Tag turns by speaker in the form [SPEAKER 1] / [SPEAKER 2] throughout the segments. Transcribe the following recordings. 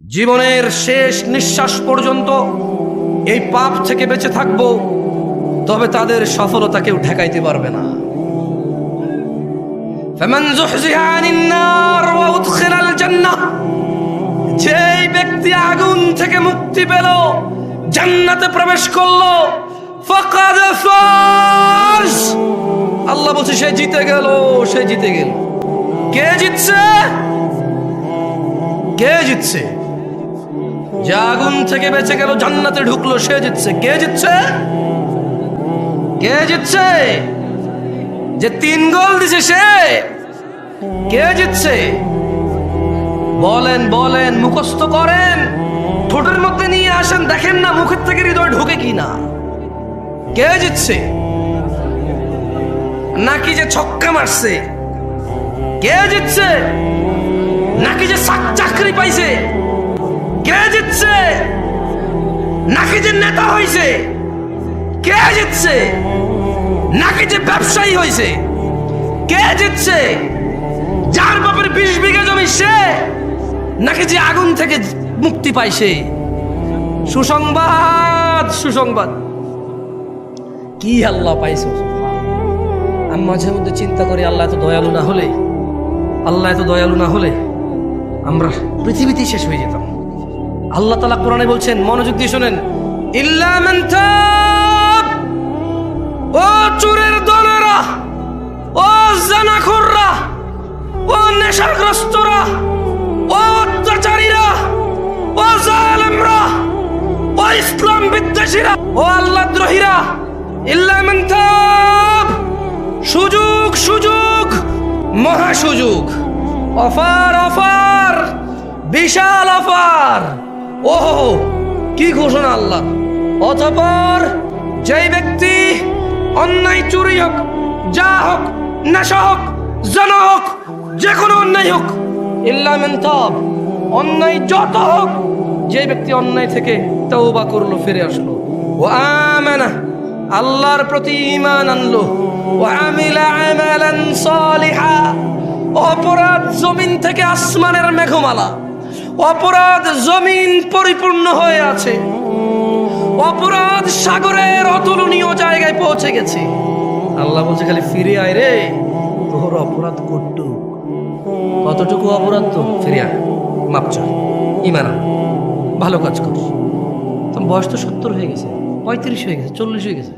[SPEAKER 1] জীবনের শেষ নিঃশ্বাস পর্যন্ত এই পাপ থেকে বেঁচে থাকব, তবে তাদের সফলতা কেউ ঠেকাইতে পারবে না। যেই ব্যক্তি আগুন থেকে মুক্তি পেল, জান্নাতে প্রবেশ করল আল্লাহ বলছে, সে জিতে গেল, সে জিতে গেল। কে জিতছে? কে জিতছে? যে আগুন থেকে বেঁচে গেল, জান্নাতে ঢুকলো, সে জিতছে। কে জিতছে? কে জিতছে? যে তিন গোল দিছে সে, কে জিতছে? বলেন বলেন, মুখস্থ করেন। ঠোঁটের মধ্যে নিয়ে আসেন, দেখেন না মুখের থেকে হৃদয় ঢোকে কি না। কে জিতছে? নাকি যে ছক্কা মারছে? কে জিতছে? নাকি যে চাক- চাকরি পাইছে? কে জিতছে? নাকি যে নেতা হইছে? কে জিতছে? নাকি যে ব্যবসায়ী হইছে? কে জিতছে? যার বাপের বিশ বিঘা জমি সে? নাকি যে আগুন থেকে মুক্তি পাইছে সুসংবাদ সুসংবাদ। কি আল্লাহ পাইছো? আমি মাঝে মধ্যে চিন্তা করি, আল্লাহ এত দয়ালু না হলে, আল্লাহ এত দয়ালু না হলে আমরা পৃথিবীতেই শেষ হয়ে যেতাম। আল্লাহ তালা কোরআনে বলছেন, মনোযোগ দিয়ে শোনেন। ও চোরের দলেরা, ও জানাখোররা, ও নেশাগ্রস্তরা, ও অত্যাচারীরা, ও জালেমরা, ও ইসলাম বিদ্বেষীরা, ও আল্লাহ দ্রোহীরা, ইল্লা মান তাব, সুযোগ সুযোগ, মহা সুযোগ। অফার অফার, বিশাল অফার। ওহো, কি ঘোষণা আল্লাহ। অতপর যেই ব্যক্তি অন্যায় চুরি হোক, যা হোক, নেশা হোক, জানা হোক, যে কোনো অন্যায় হোক ইল্লামেন তব অন্যায় যত হোক যে ব্যক্তি অন্যায় থেকে তওবা করল, ফিরে আসলো। ও আমানা, আল্লাহর প্রতি ঈমান আনলো। ও আমিলা আমালান সালিহা, অপরাধ জমিন থেকে আসমানের মেঘমালা। অপরাধ জমিন পরিপূর্ণ হয়ে আছে। অপরাধ সাগরের অতুলনীয় জায়গায় পৌঁছে গেছে। আল্লাহ বলছে, খালি ফিরে আয় রে। তোর অপরাধ কটুক কতটুকু অপরাধ তো ফিরে আয়। মাপ চা ইমান। ভালো কাজ কর। তোমার বয়স তো সত্তর হয়ে গেছে, পঁয়ত্রিশ হয়ে গেছে, চল্লিশ হয়ে গেছে।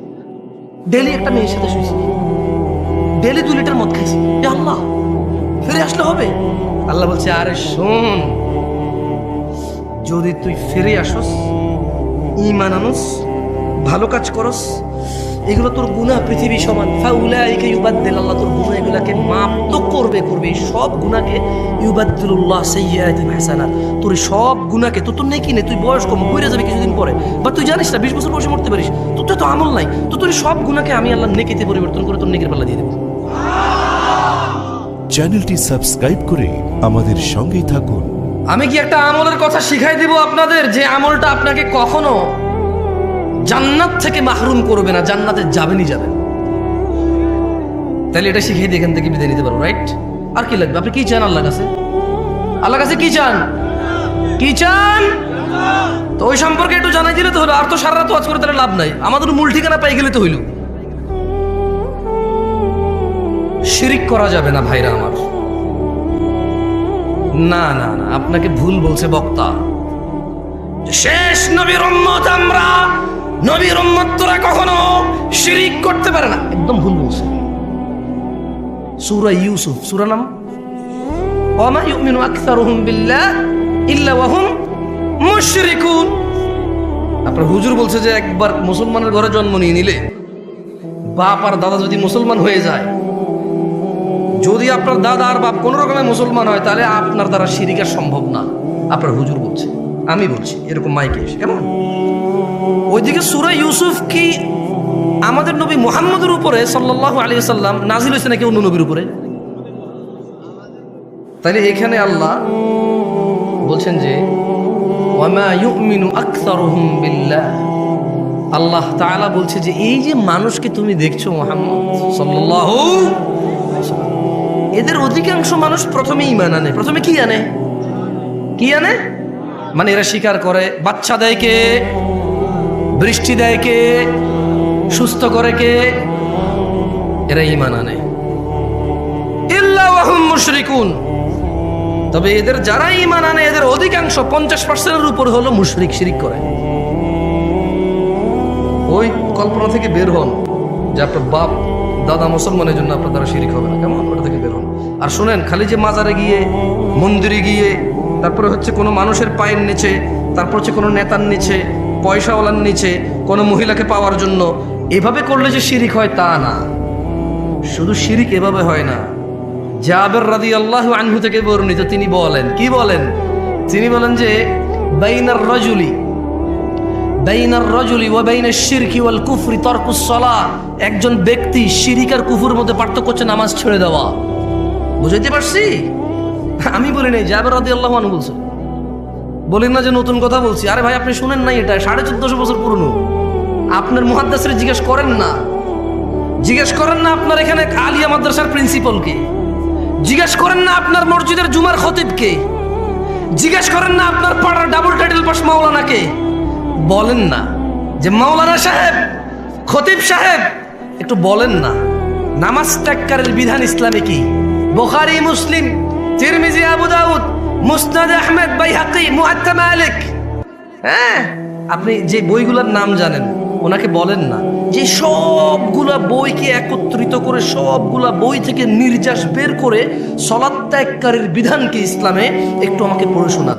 [SPEAKER 1] ডেলি একটা মেয়ের সাথে শুয়েছি। ডেলি দু লিটার মদ খাইছি। আল্লাহ, ফিরে আসলে হবে? আল্লাহ বলছে, আরে শোন যদি তুই ফিরে আসস ইমান আনস, ভালো কাজ করস, এগুলো তোর গুনাহ পৃথিবী সমান। ফাউলাইকা ইউবাদদিল আল্লাহ, তোর গুনাহ এগুলাকে মাপ তো করবে করবে। সব গুণাকে হাসানাত। তোর সব গুনাহকে তো তোর নেই, তুই বয়স কম মরে যাবে কিছুদিন পরে। বাট তুই জানিস না, বিশ বছর বয়সে মরতে পারিস। তোর তো আমল নাই। তো তোর সব গুণাকে আমি আল্লাহ নেকিতে পরিবর্তন করে তোর নেকির পাল্লা দিয়ে দেবো।
[SPEAKER 2] চ্যানেলটি সাবস্ক্রাইব করে আমাদের সঙ্গেই থাকুন।
[SPEAKER 1] আমি কি একটা আমলের কথা শিখাই দিব আপনাদের যে আমলটা আপনাকে কখনো জান্নাত থেকে মাহরুম করবে না, জান্নাতে যাবেনই যাবেন। তাহলে এটা শিখিয়ে দিয়ে এখান থেকে বিদায় নিতে পারব রাইট আর কি লাগবে? আপনি কি চান আল্লাহ কাছে? আল্লাহ কাছে কি চান? কি চান? তো ওই সম্পর্কে একটু জানাই দিলে তো হলো, আর তো সারা রাত ওয়াজ করে তাহলে লাভ নাই। আমাদের মূল ঠিকানা পাই গেলে তো হইল। শিরিক করা যাবে না ভাইরা আমার। না না না, আপনাকে ভুল বলছে বক্তা। শেষ নবীর উম্মত আমরা, নবীর তোরা কখনো শিরিক করতে পারে না। একদম ভুল বলছে। সূরা ইউসুফ, সূরা নাম? ওয়ামা ইউমিনু আকসারুহুম বিল্লাহ ইল্লা ওয়াহুম মুশরিকুন। আপনার হুজুর বলছে যে একবার মুসলমানের ঘরে জন্ম নিয়ে নিলে বাপ আর দাদা যদি মুসলমান হয়ে যায় যদি আপনার দাদা আর বাপ কোনো রকমে মুসলমান হয়, তাহলে আপনার দ্বারা শিরিকা সম্ভব না। আপনার হুজুর বলছে, আমি বলছি, এরকম মাইকে এসে, কেমন? ওইদিকে সুরা ইউসুফ কি আমাদের নবী মুহাম্মদের উপরে সাল্লাহ আলী সাল্লাম নাজিল হয়েছে নাকি অন্য নবীর উপরে? তাহলে এখানে আল্লাহ বলছেন যে আল্লাহ তাআলা বলছে যে, এই যে মানুষকে তুমি দেখছ মোহাম্মদ সাল্লাল্লাহু এদের অধিকাংশ মানুষ প্রথমে ইমান আনে। প্রথমে কি আনে? কি আনে? মানে এরা স্বীকার করে, বাচ্চা দেয় কে? বৃষ্টি দেয় কে? সুস্থ করে কে? এরা ইমান আনে। মুশরিকুন। তবে এদের যারা ইমান আনে, এদের অধিকাংশ পঞ্চাশ পার্সেন্টের উপর হলো মুশরিক শিরিক করে। ওই কল্পনা থেকে বের হন যে আপনার বাপ দাদা মুসলমানের জন্য আপনার দ্বারা শিরিক হবে না। কেমন? ওটা থেকে আর শুনেন, খালি যে মাজারে গিয়ে, মন্দিরে গিয়ে, তারপরে হচ্ছে কোনো মানুষের পায়ের নিচে, তারপর হচ্ছে কোনো নেতার নিচে, পয়সাওয়ালার নিচে, কোনো মহিলাকে পাওয়ার জন্য, এভাবে করলে যে শিরিক হয় তা না। শুধু শিরিক এভাবে হয় না। জাবের রাদি আল্লাহ আনহু থেকে বর্ণিত, তিনি বলেন, কি বলেন? তিনি বলেন যে, বাইনার রজুলি বাইনার রজুলি ওয়া বাইনার শিরকি ওয়াল কুফরি তরকুস সলা একজন ব্যক্তি শিরিক আর কুফুর মধ্যে পার্থক্য হচ্ছে নামাজ ছেড়ে দেওয়া। বুঝাইতে পারছি? আমি বলি নাই, জাবের রাদি আল্লাহ আনহু বলছে। বলেন না যে নতুন কথা বলছি। আরে ভাই, আপনি শুনেন নাই এটা, সাড়ে চোদ্দশো বছর পুরনো। আপনার মহাদ্দাসের জিজ্ঞেস করেন না। জিজ্ঞেস করেন না আপনার এখানে আলিয়া মাদ্রাসার প্রিন্সিপালকে জিজ্ঞেস করেন না আপনার মসজিদের জুমার খতিবকে। জিজ্ঞেস করেন না আপনার পাড়ার ডাবল টাইটেল পাস মাওলানাকে বলেন না। যে মাওলানা সাহেব, খতিব সাহেব, একটু বলেন না। নামাজ ত্যাগকারের বিধান ইসলামে কি? বুখারী, মুসলিম, তিরমিজি, আবু দাউদ, মুসনাদ আহমেদ, বাইহাকি মুহাত্তা মালিক। হ্যাঁ আপনি যে বইগুলোর নাম জানেন, ওনাকে বলেন না। যে সবগুলা বইকে একত্রিত করে, সবগুলা বই থেকে নির্যাস বের করে সলাত্যাগকারীর বিধানকে ইসলামে একটু আমাকে পড়ে শোনান।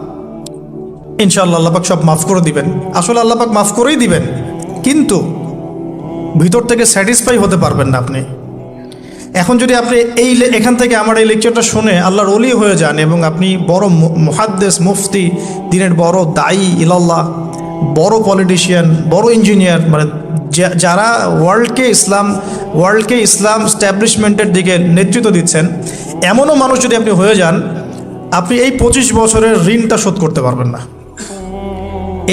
[SPEAKER 3] ইনশাআল্লাহ আল্লাপাক সব মাফ করে দিবেন। আসলে আল্লাপাক মাফ করেই দিবেন। কিন্তু ভিতর থেকে স্যাটিসফাই হতে পারবেন না আপনি। এখন যদি আপনি এই এখান থেকে আমার এই লেকচারটা শুনে আল্লাহর অলি হয়ে যান এবং আপনি বড় মু- মুহাদ্দেস, মুফতি, দিনের বড় দায়ী, ইলাল্লাহ, বড় পলিটিশিয়ান বড় ইঞ্জিনিয়ার মানে যারা ওয়ার্ল্ডকে ইসলাম ওয়ার্ল্ডকে ইসলাম স্ট্যাবলিশমেন্টের দিকে নেতৃত্ব দিচ্ছেন, এমনও মানুষ যদি আপনি হয়ে যান, আপনি এই পঁচিশ বছরের ঋণটা শোধ করতে পারবেন না।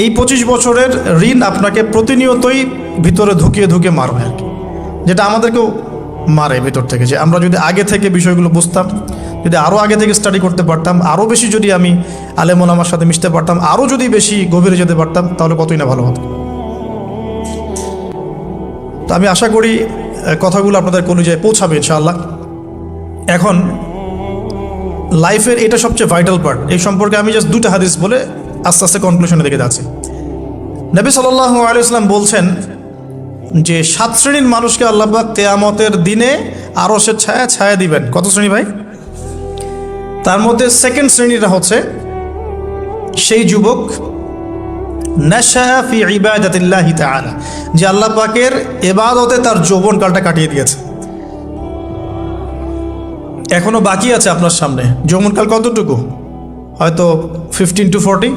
[SPEAKER 3] এই পঁচিশ বছরের ঋণ আপনাকে প্রতিনিয়তই ভিতরে ঢুকিয়ে ঢুকিয়ে মারবে আর কি। যেটা আমাদেরকেও মারে ভিতর থেকে যে আমরা যদি আগে থেকে বিষয়গুলো বুঝতাম, যদি আরও আগে থেকে স্টাডি করতে পারতাম আরও বেশি যদি আমি আলেমন আমার সাথে মিশতে পারতাম আরও যদি বেশি গভীরে যেতে পারতাম, তাহলে কতই না ভালো হতো। তো আমি আশা করি কথাগুলো আপনাদের কলিজায় পৌঁছাবে ইনশাআল্লাহ। এখন লাইফের এটা সবচেয়ে ভাইটাল পার্ট এই সম্পর্কে আমি জাস্ট দুটো হাদিস বলে আস্তে আস্তে কনক্লুশনে দিকে যাচ্ছি। নবী সাল্লাহ আলিয়াল্লাম বলছেন যে, সাত শ্রেণির মানুষকে আল্লাহবাক তেয়ামতের দিনে আরও সে ছায়া ছায়া দিবেন। কত শ্রেণি ভাই? তার মধ্যে সেকেন্ড শ্রেণীটা হচ্ছে, সেই যুবক ফি ইবাদাতিল্লাহি তাআলা, যে আল্লাহ পাকের এবাদতে তার যৌবনকালটা কাটিয়ে দিয়েছে। এখনও বাকি আছে আপনার সামনে। যৌবনকাল কতটুকু? হয়তো ফিফটিন টু ফোরটি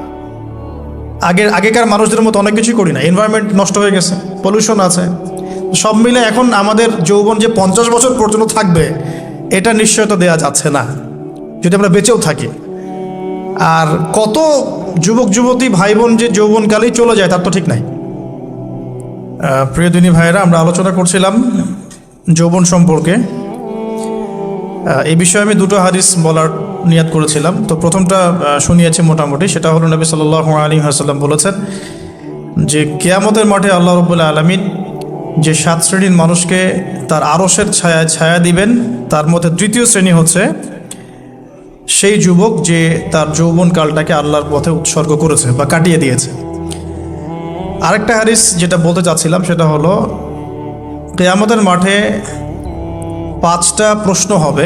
[SPEAKER 3] আগের আগেকার মানুষদের মতো অনেক কিছুই করি না। এনভায়রনমেন্ট নষ্ট হয়ে গেছে পলিউশন আছে। সব মিলে এখন আমাদের যৌবন যে পঞ্চাশ বছর পর্যন্ত থাকবে এটা নিশ্চয়তা দেওয়া যাচ্ছে না। যদি আমরা বেঁচেও থাকি। আর কত যুবক যুবতী ভাই বোন যে যৌবনকালেই চলে যায় তার তো ঠিক নাই। আহ, প্রিয় দিনী ভাইয়েরা আমরা আলোচনা করছিলাম যৌবন সম্পর্কে। এই বিষয়ে আমি দুটো হাদিস বলার নিয়াত করেছিলাম। তো প্রথমটা শুনিয়েছি মোটামুটি, সেটা হলো নবী সাল আলী হাসাল্লাম বলেছেন যে, কেয়ামতের মাঠে আল্লাহ রবুল্লা আলমিন যে সাত শ্রেণির মানুষকে তার আরসের ছায়া ছায়া দিবেন, তার মধ্যে তৃতীয় শ্রেণি হচ্ছে সেই যুবক যে তার যৌবন কালটাকে আল্লাহর পথে উৎসর্গ করেছে বা কাটিয়ে দিয়েছে। আরেকটা হারিস যেটা বলতে চাচ্ছিলাম, সেটা হলো, কেয়ামতের মাঠে পাঁচটা প্রশ্ন হবে।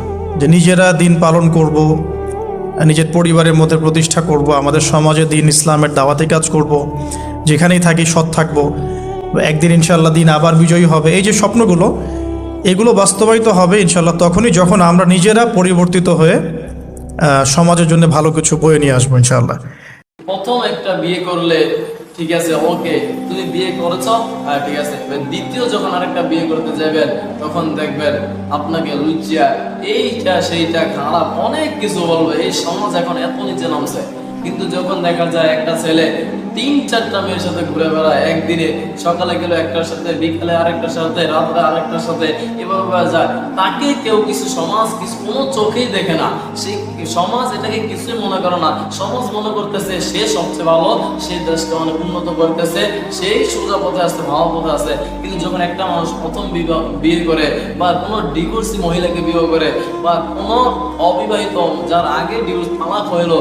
[SPEAKER 3] যে নিজেরা দিন পালন করব, নিজের পরিবারের মধ্যে প্রতিষ্ঠা করব, আমাদের সমাজে দিন ইসলামের দাওয়াতি কাজ করব, যেখানেই থাকি সৎ থাকব। একদিন ইনশাল্লাহ দিন আবার বিজয়ী হবে। এই যে স্বপ্নগুলো, এগুলো বাস্তবায়িত হবে ইনশাল্লাহ তখনই যখন আমরা নিজেরা পরিবর্তিত হয়ে সমাজের জন্য ভালো কিছু বয়ে নিয়ে আসব ইনশাল্লাহ
[SPEAKER 4] প্রথম একটা বিয়ে করলে ঠিক আছে ওকে তুমি বিয়ে করেছ? হ্যাঁ ঠিক আছে। দ্বিতীয় যখন আরেকটা বিয়ে করতে যাবেন, তখন দেখবেন আপনাকে লুচিয়া এইটা, সেইটা, খারাপ অনেক কিছু বলবে। এই সমাজ এখন এত নিচে নামছে। কিন্তু যখন দেখা যায় একটা ছেলে তিন চারটা মেয়ের সাথে ঘুরে বেড়ায়, একদিনে সকালে গেল একটার সাথে, বিকালে আরেকটার সাথে রাত্রে আরেকটার সাথে, এভাবে যায়। তাকে কেউ কিছু সমাজ কিছু কোনো চোখেই দেখে না। সেই সমাজ এটাকে কিছুই মনে করে না। সমাজ মনে করতেছে সে সবচেয়ে ভালো, সে দেশকে অনেক উন্নত করতেছে, সেই সোজা পথে আসছে, ভালো পথে আছে কিন্তু যখন একটা মানুষ প্রথম বিবাহ বিয়ে করে বা কোনো ডিভোর্সি মহিলাকে বিবাহ করে বা কোনো অবিবাহিত যার আগে ডিভোর্স তালাক হইল,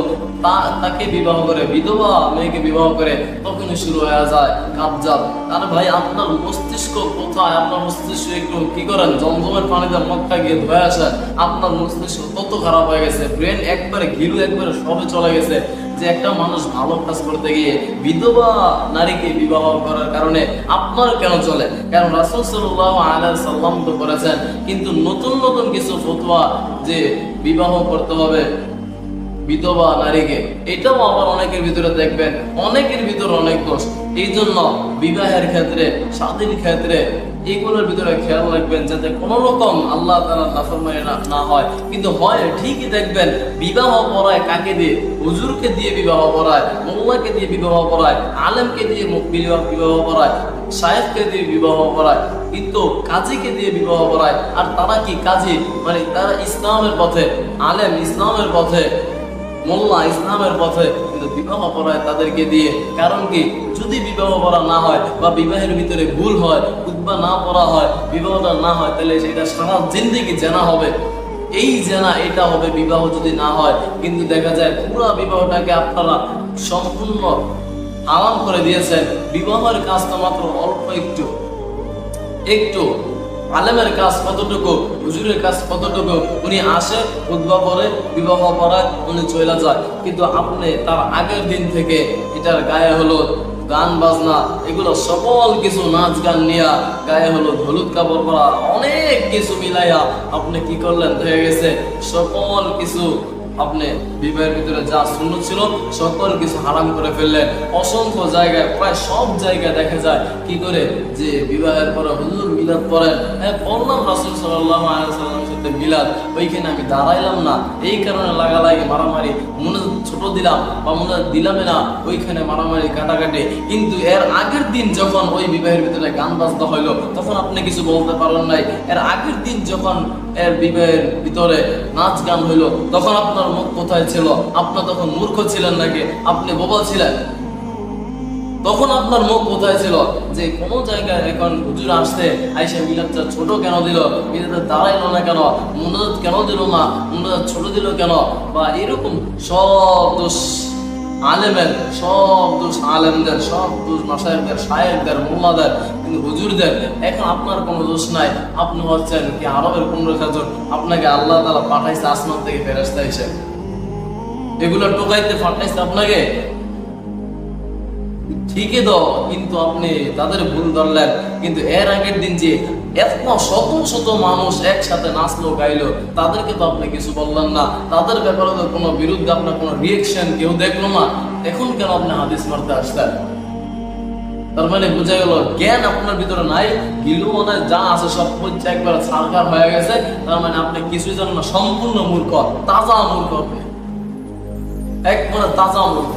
[SPEAKER 4] তা তাকে বিবাহ করে বিধবা, মেয়েকে বিবাহ করে তখনই শুরু হয়ে যায় কাবজাত আরে ভাই আপনার মস্তিষ্ক কোথায়? আপনার মস্তিষ্ক একটু কি করেন? জমজমের পানিতে মক্কা গিয়ে ধুয়ে আসেন। আপনার মস্তিষ্ক তত খারাপ হয়ে গেছে। ব্রেন একবারে ঘিরু, একবারে সবে চলে গেছে। যে একটা মানুষ ভালো কাজ করতে গিয়ে বিধবা নারীকে বিবাহ করার কারণে আপনার কেন চলে? কারণ রাসুল সাল্লাহ আলাহ সাল্লাম তো করেছেন। কিন্তু নতুন নতুন কিছু ফতোয়া যে বিবাহ করতে হবে বিধবা নারীকে, এটাও আবার অনেকের ভিতরে দেখবেন, অনেকের ভিতরে অনেক দোষ। এই জন্য বিবাহের ক্ষেত্রে, স্বাধীন ক্ষেত্রে এগুলোর ভিতরে খেয়াল রাখবেন যাতে কোনো রকম আল্লাহ তালা নাফরমানি না হয়। কিন্তু হয়, ঠিকই দেখবেন, বিবাহ পড়ায় কাকে দিয়ে? হুজুরকে দিয়ে বিবাহ পড়ায় মোল্লাকে দিয়ে বিবাহ পড়ায়, আলেমকে দিয়ে বিবাহ বিবাহ পড়ায়, সাহেবকে দিয়ে বিবাহ করায় কিন্তু কাজীকে দিয়ে বিবাহ করায় আর তারা কি কাজী? মানে তারা ইসলামের পথে, আলেম ইসলামের পথে মোল্লা ইসলামের পথে কিন্তু বিবাহ পড়ায় তাদেরকে দিয়ে, কারণ কি? যদি বিবাহ পড়া না হয় বা বিবাহের ভিতরে ভুল হয় উদ্বা না পড়া হয়, বিবাহটা না হয়, তাহলে সেটা সারা জিন্দিগি জানা হবে। এই জেনা, এটা হবে বিবাহ যদি না হয়। কিন্তু দেখা যায় পুরো বিবাহটাকে আপনারা সম্পূর্ণ আরাম করে দিয়েছেন। বিবাহের কাজটা মাত্র অল্প একটু। একটু। আলেমের কাজ কতটুকু, হুজুরের কাজ কতটুকু? উনি আসে উদ্ভব করে, বিবাহ করায়, উনি চলে যায়। কিন্তু আপনি তার আগের দিন থেকে এটার গায়ে হলো গান বাজনা, এগুলো সকল কিছু নাচ গান নিয়া গায়ে হলো হলুদ কাপড় পরা অনেক কিছু মিলাইয়া আপনি কি করলেন? হয়ে গেছে সকল কিছু আপনি বিবাহের ভিতরে যা শূন্য ছিল সকল কিছু হারাম করে ফেললেন। অসংখ্য জায়গায়, প্রায় সব জায়গায় দেখা যায় কি করে যে বিবাহের পরে হুজুর মিলাদ পড়েন। হ্যাঁ পড়লাম রাসুল সাল্লাহ আলাইসাল্লামের সাথে মিলাদ, ওইখানে আমি দাঁড়াইলাম না। এই কারণে লাগা লাগালাগি, মারামারি, মনে ছোট দিলাম বা মনে দিলামে না, ওইখানে মারামারি, কাটাকাটি। কিন্তু এর আগের দিন যখন ওই বিবাহের ভিতরে গান বাজনা হইল, তখন আপনি কিছু বলতে পারেন নাই। এর আগের দিন যখন এর বিবাহের ভিতরে নাচ গান হইল। তখন আপনার মুখ কোথায় ছিল? তখন মূর্খ ছিলেন নাকি? আপনি ছিলেন? তখন আপনার মুখ কোথায় ছিল? যে কোন জায়গায় এখন হুজুর আসতে আইসা মিলাদটা ছোট কেন দিল? মিলাদটা দাঁড়াইলো না কেন? মুনাজাত কেন দিল না মুনাজাত ছোট দিল কেন? বা এরকম সব দোষ আলেমের, সব দোষ আলেমদের, সব দোষ মাসায়কদের শায়েকদের মোল্লাদের কিন্তু হুজুরদের। এখন আপনার কোনো দোষ নাই। আপনি হচ্ছেন কি আরবের পনেরো জন। আপনাকে আল্লাহ তালা পাঠাইছে, আসমান থেকে ফেরাস্তা হিসেবে এগুলো টোকাইতে পাঠাইছে আপনাকে? ঠিকই তো, কিন্তু আপনি তাদের ভুল ধরলেন। কিন্তু এর আগের দিন যে এত শত শত মানুষ একসাথে নাচলো গাইলো। তাদেরকে তো আপনি কিছু বললেন না। তাদের ব্যাপারে তো কোনো বিরুদ্ধে আপনার কোনো রিয়েকশন কেউ দেখল না। এখন কেন আপনি হাদিস মারতে আসতেন তার মানে বোঝা গেল, জ্ঞান আপনার ভিতরে নাই। গিলু মনে যা আছে সব হচ্ছে একবার সারকার হয়ে গেছে। তার মানে আপনি কিছুই জানেন না, সম্পূর্ণ মূর্খ, তাজা মূর্খ একবারে তাজা মূর্খ।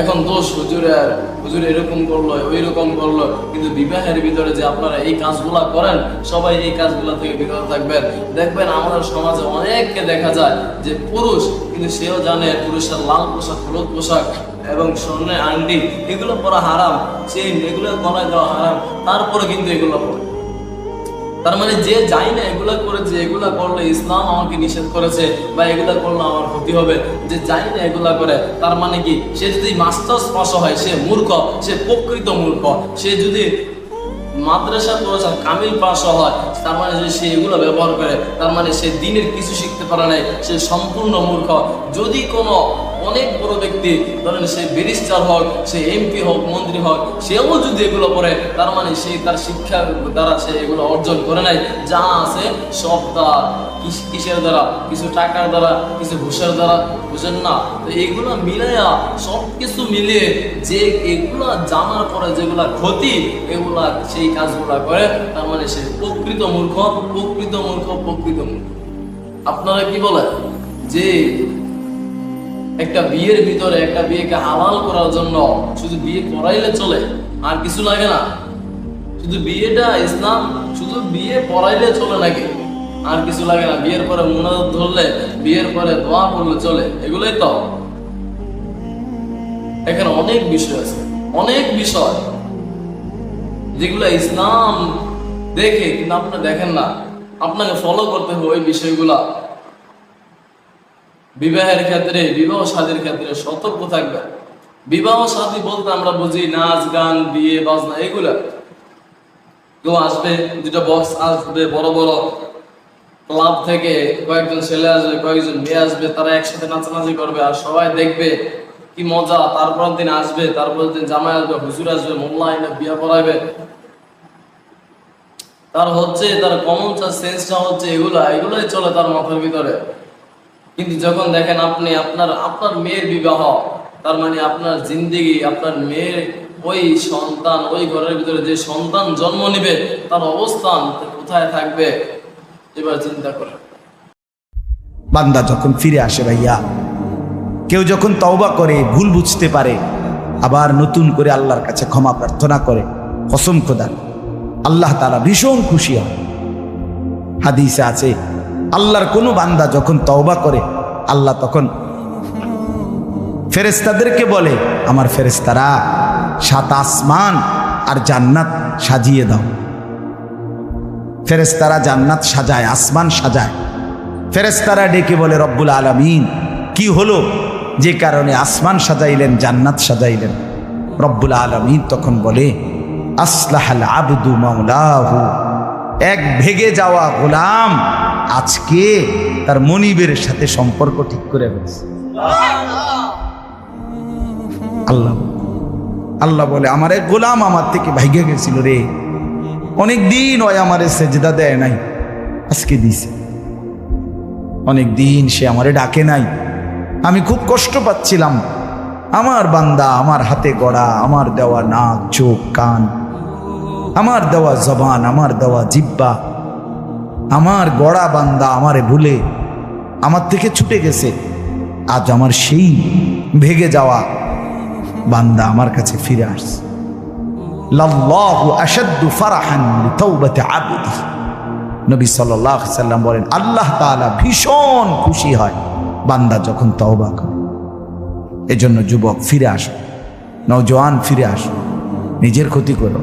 [SPEAKER 4] এখন দোষ হুজুরে হুজুরের হুজুর এরকম করল ওই রকম করল, কিন্তু বিবাহের ভিতরে যে আপনারা এই কাজগুলা করেন, সবাই এই কাজগুলা থেকে বিরত থাকবেন। দেখবেন আমাদের সমাজে অনেককে দেখা যায় যে পুরুষ, কিন্তু সেও জানে পুরুষের লাল পোশাক, হলুদ পোশাক এবং স্বর্ণের আন্ডি এগুলো পরা হারাম চেন এগুলো গলায় দেওয়া হারাম, তারপরে কিন্তু এগুলো পরে। তার মানে যে যাই না এগুলা করেছে, এগুলা করলে ইসলাম আমাকে নিষেধ করেছে বা এগুলা করলে আমার ক্ষতি হবে। যে যাই না এগুলা করে, তার মানে কি? সে যদি মাস্টার্স পাস হয়, সে মূর্খ, সে প্রকৃত মূর্খ। সে যদি মাদ্রাসা পড়াশোনা, কামিল পাস হয়, তার মানে যদি সে এগুলো ব্যবহার করে, তার মানে সে দিনের কিছু শিখতে পারে নাই, সে সম্পূর্ণ মূর্খ। যদি কোনো অনেক বড় ব্যক্তি, ধরেন সে ব্যারিস্টার হোক, সে এমপি হোক, মন্ত্রী হোক, সেও যদি এগুলো পড়ে তার মানে সে তার শিক্ষা দ্বারা সে এগুলো অর্জন করে নাই। যা আছে সব তার কিসের দ্বারা, কিছু টাকার দ্বারা, কিছু ঘুষের দ্বারা, বুঝেন না? তো এইগুলো মিলাইয়া সব কিছু মিলিয়ে যে এগুলা জানার পরে যেগুলা ক্ষতি, এগুলা সেই কাজগুলা করে, তার মানে সে প্রকৃত মূর্খ প্রকৃত মূর্খ প্রকৃত মূর্খ। আপনারা কি বলেন? যে একটা বিয়ের ভিতরে একটা বিয়েকে হালাল করার জন্য শুধু বিয়ে করাইলে চলে, আর কিছু লাগে না। শুধু বিয়েটা ইসলাম, শুধু বিয়ে পড়াইলে চলে নাকি? আর কিছু লাগে না, বিয়ের পরে মুনাজাত ধরলে, বিয়ের পরে দোয়া করলে চলে, এগুলোই তো। এখানে অনেক বিষয় আছে, অনেক বিষয়। যেগুলো ইসলাম দেখে কিন্তু আপনি দেখেন না। আপনাকে ফলো করতে হবে ওই বিষয়গুলা। বিবাহের ক্ষেত্রে, বিবাহ শাদীর ক্ষেত্রে সতর্ক থাকবে। বিবাহ শাদী বলতে আমরা বুঝি নাচ, গান, বিয়ে, বাজনা, এগুলা। কেউ আসবে দুটো বক্স আসবে, বড় বড় ক্লাব থেকে কয়েকজন ছেলে আসবে, কয়েকজন মেয়ে আসবে, তারা একসাথে নাচানাচি করবে আর সবাই দেখবে কি মজা। তারপর দিন আসবে তারপর দিন জামাই আসবে, হুজুর আসবে, মোল্লা আইনে বিয়ে পড়াইবে তার হচ্ছে, তার কমন সেন্সটা হচ্ছে এগুলা, এগুলোই চলে তার মাথার ভিতরে। কিন্তু যখন দেখেন আপনি আপনার আপনার মেয়ের বিবাহ, তার মানে আপনার জিন্দিগি, আপনার মেয়ের ওই সন্তান, ওই ঘরের ভিতরে যে সন্তান জন্ম নেবে, তার অবস্থান কোথায় থাকবে? এবার চিন্তা করেন।
[SPEAKER 5] বান্দা যখন ফিরে আসে ভাইয়া, কেউ যখন তওবা করে, ভুল বুঝতে পারে, আবার নতুন করে আল্লাহর কাছে ক্ষমা প্রার্থনা করে, কসম খোদা আল্লাহ তারা ভীষণ খুশি হয় হাদিসে আছে আল্লাহর কোনো বান্দা যখন তওবা করে, আল্লাহ তখন ফেরেস্তাদেরকে বলে, আমার ফেরেস্তারা সাত আসমান আর জান্নাত সাজিয়ে দাও। ফেরেস্তারা জান্নাত সাজায়, আসমান সাজায়। ফেরেস্তারা ডেকে বলে, রব্বুল আলমিন, কি হলো? যে কারণে আসমান সাজাইলেন, জান্নাত সাজাইলেন। রব্বুল আলমিন তখন বলে, আসলাহাল আবদু মাওলাহু, এক ভেগে যাওয়া গোলাম আজকে তার মনিবের সাথে সম্পর্ক ঠিক করে ফেলছে। আল্লাহ আল্লাহ বলে, আমার এক গোলাম আমার থেকে ভাইগে গেছিল রে। অনেক দিন ওই আমার সেজদা দেয় নাই, আজকে দিছে। অনেক দিন সে আমারে ডাকে নাই। আমি খুব কষ্ট পাচ্ছিলাম। আমার বান্দা, আমার হাতে গড়া, আমার দেওয়া নাক, চোখ, কান, আমার দেওয়া জবান, আমার দেওয়া জিব্বা আমার গড়া বান্দা আমারে ভুলে আমার থেকে ছুটে গেছে। আজ আমার সেই ভেগে যাওয়া বান্দা আমার কাছে ফিরে আসছে। নবী সাল্লাল্লাহু সাল্লাম বলেন, আল্লাহ তাআলা ভীষণ খুশি হয় বান্দা যখন তওবা করে। এজন্য যুবক ফিরে আসো, নওজোয়ান ফিরে আসো, নিজের ক্ষতি করো।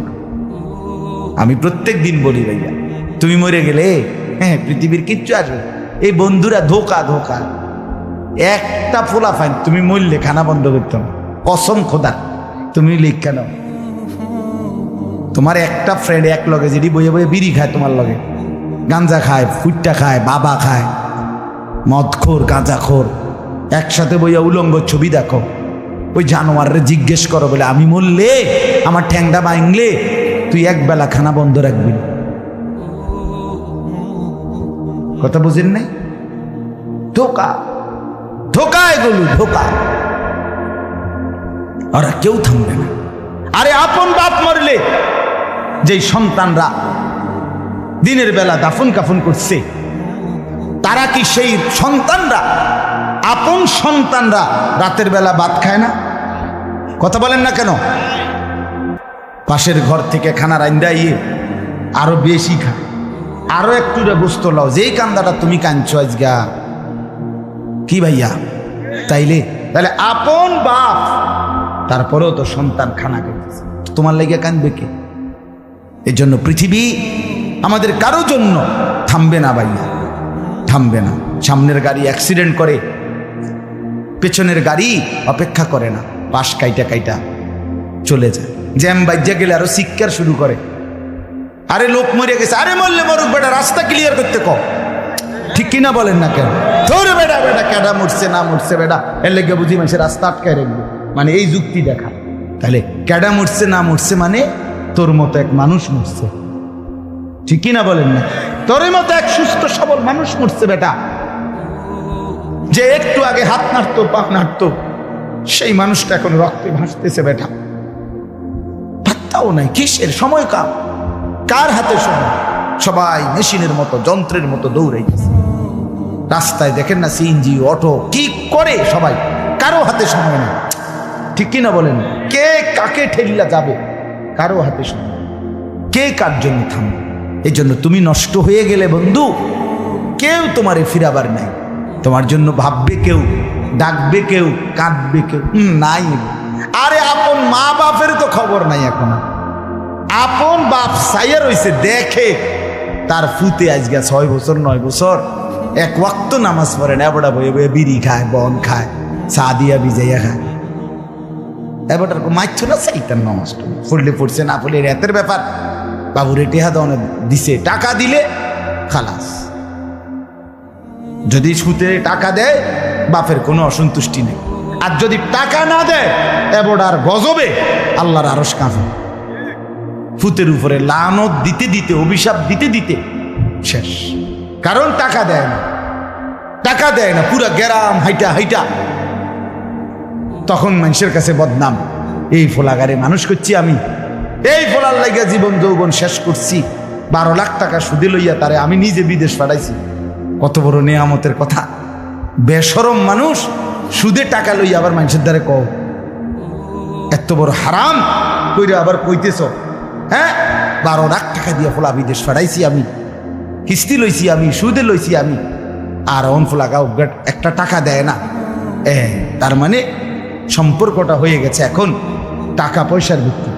[SPEAKER 5] আমি প্রত্যেক দিন বলি ভাইয়া তুমি মরে গেলে হ্যাঁ পৃথিবীর কিচ্ছু আসবে। এই বন্ধুরা ধোকা ধোকা। একটা ফোলা ফাইন, তুমি মরলে খানা বন্ধ করতে হবে। কসম খোদা, তুমি লিখ কেন তোমার একটা ফ্রেন্ড এক লগে যেটি বইয়ে বইয়ে বিড়ি খায় তোমার লগে। গাঞ্জা খায়, ফুটটা খায়, বাবা খায়। মদখোর, গাঁজাখোর। একসাথে বইয়া উলঙ্গ ছবি দেখো। ওই জানোয়ারে জিজ্ঞেস করো বলে, আমি মরলে? আমার ঠ্যাংটা ভাঙলে? তুই এক বেলা খানা বন্ধ রাখবি? কথা বুঝেন নাই? ধোকা। ধোকা এগুলো, ধোকা। ওরা কেউ থামবে না। আরে আপন বাপ মরলে যেই সন্তানরা দিনের বেলা দাফন কাফন করছে, তারা কি সেই সন্তানরা? আপন সন্তানরা রাতের বেলা ভাত খায় না? কথা বলেন না কেন? পাশের ঘর থেকে খানা রান্দা ইয়ে আরও বেশি খায়। আরও একটু বুঝতো লও যেই কান্দাটা তুমি কাঁদছো আজগা কি ভাইয়া? তাইলে? তাহলে আপন বাপ, তারপরেও তো সন্তান খানা খেতেছে তোমার লেগে কাঁদবে কে? এর জন্য পৃথিবী আমাদের কারও জন্য থামবে না ভাইয়া, থামবে না। সামনের গাড়ি অ্যাক্সিডেন্ট করে, পেছনের গাড়ি অপেক্ষা করে না, পাশ কাইটা কাইটা চলে যায়। জ্যাম বাজ্যা গেলে আরও শিক্ষার শুরু করে। আরে লোক মরে গেছে। আরে মরলে মরুক বেটা, রাস্তা ক্লিয়ার করতে ক। ঠিক কিনা বলেন না কেন? ধরে বেটা বেটা, কেডা মরছে, না মরছে বেটা। এর লেগে বুঝি মানুষের রাস্তা আটকায় রাখবে। মানে এই যুক্তি দেখা। তাহলে কেডা মরছে, না মরছে মানে তোর মতো এক মানুষ মরছে। ঠিক কিনা বলেন না? তোর মতো এক সুস্থ, সবল মানুষ মরছে বেটা। যে একটু আগে হাত নাড়তো পা নাড়তো, সেই মানুষটা এখন রক্তে ভাসতেছে বেটা। পাত্তাও নাই, কিসের? সময় কাম কার হাতে সময় সবাই মেশিনের মতো, যন্ত্রের মতো দৌড়াইতেছে রাস্তায় দেখেন না সিএনজি অটো কি করে সবাই? কারও হাতে সময় নেই। ঠিক কিনা বলেন? কে কাকে ঠেলিয়া যাবে? কারও হাতে সময় কে কার জন্য থামবে? এই জন্য তুমি নষ্ট হয়ে গেলে বন্ধু, কেউ তোমারে ফিরাবার নাই। তোমার জন্য ভাববে কেউ, ডাকবে কেউ, কাঁদবে কেউ। নাই। আরে আপন মা বাপের তো খবর নাই এখন। আপন বাপ সাইয়া রইছে, দেখে তার ফুতে আজকে ছয় বছর, নয় বছর। এক ওয়াক্ত নামাজ পড়ে না এবড়া বয়ে বয়ে বিড়ি খায়, বন খায়, চা দিয়া বিজাইয়া খায়। এবারটার মারছো না সাইতার নামাজটা পড়লে পড়ছে, না পড়লে রাতের ব্যাপার। বাবুরে টেহা দনে দিছে, টাকা দিলে খালাস। যদি সুতে টাকা দেয়, বাপের কোনো অসন্তুষ্টি নেই। আর যদি টাকা না দেয় এবড়ার গজবে আল্লাহর আরস কাঁপে। ফুতের উপরে লানত দিতে দিতে, অভিশাপ দিতে দিতে শেষ। কারণ টাকা দেয় না। টাকা দেয় না, পুরা গ্যারাম হাইটা হাইটা। তখন মানুষের কাছে বদনাম। এই ফোলাগারে মানুষ করছি আমি। এই ফোলার লাগিয়া জীবন যৌবন শেষ করছি। বারো লাখ টাকা সুদে লইয়া তারে আমি নিজে বিদেশ পাঠাইছি। কত বড় নেয়ামতের কথা। বেসরম মানুষ সুদে টাকা লইয়া আবার মানুষের দ্বারে কও, এত বড় হারাম, কইরা আবার কইতেছ। হ্যাঁ? বারো লাখ টাকা দিয়ে ফোলা বিদেশ পাঠাইছি আমি। কিস্তি লইছি আমি, সুদে লইছি আমি। আর অন ফোলা গাও একটা টাকা দেয় না। এ, তার মানে সম্পর্কটা হয়ে গেছে এখন। টাকা পয়সার ভিত্তি